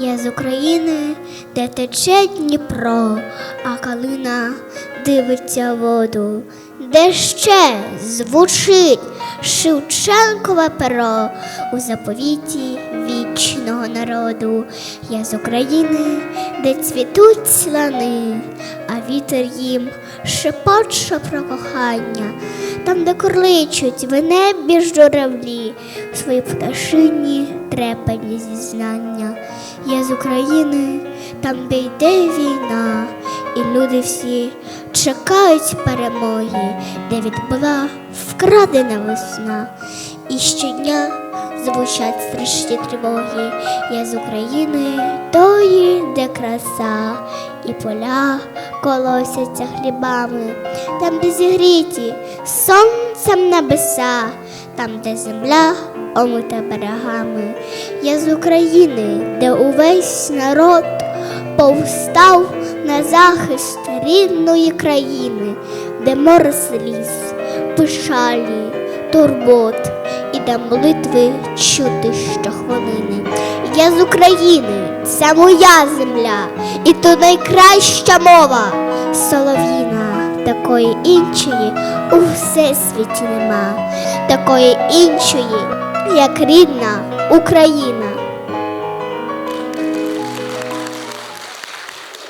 Я з України, де тече Дніпро, а калина дивиться воду, де ще звучить Шевченкове перо? У заповіті вічного народу. Я з України, де цвітуть слани, а вітер їм шепоче про кохання, там, де корличуть в небі журавлі, свої пташині трепені зізнання. Я з України, там, де йде війна, і люди всі чекають перемоги, де відбула вкрадена весна. І щодня звучать страшні тривоги. Я з України, тої, де краса, і поля колосяться хлібами, там, де зігріті сонцем небеса, там, де земля омита берегами. Я з України, де увесь народ повстав на захист рідної країни, де море сліз, печалі, турбот і де молитви чути щохвилини. Я з України, це моя земля, і то найкраща мова солов'їна, такої іншої у всесвіті нема, такої іншої, як рідна Україна.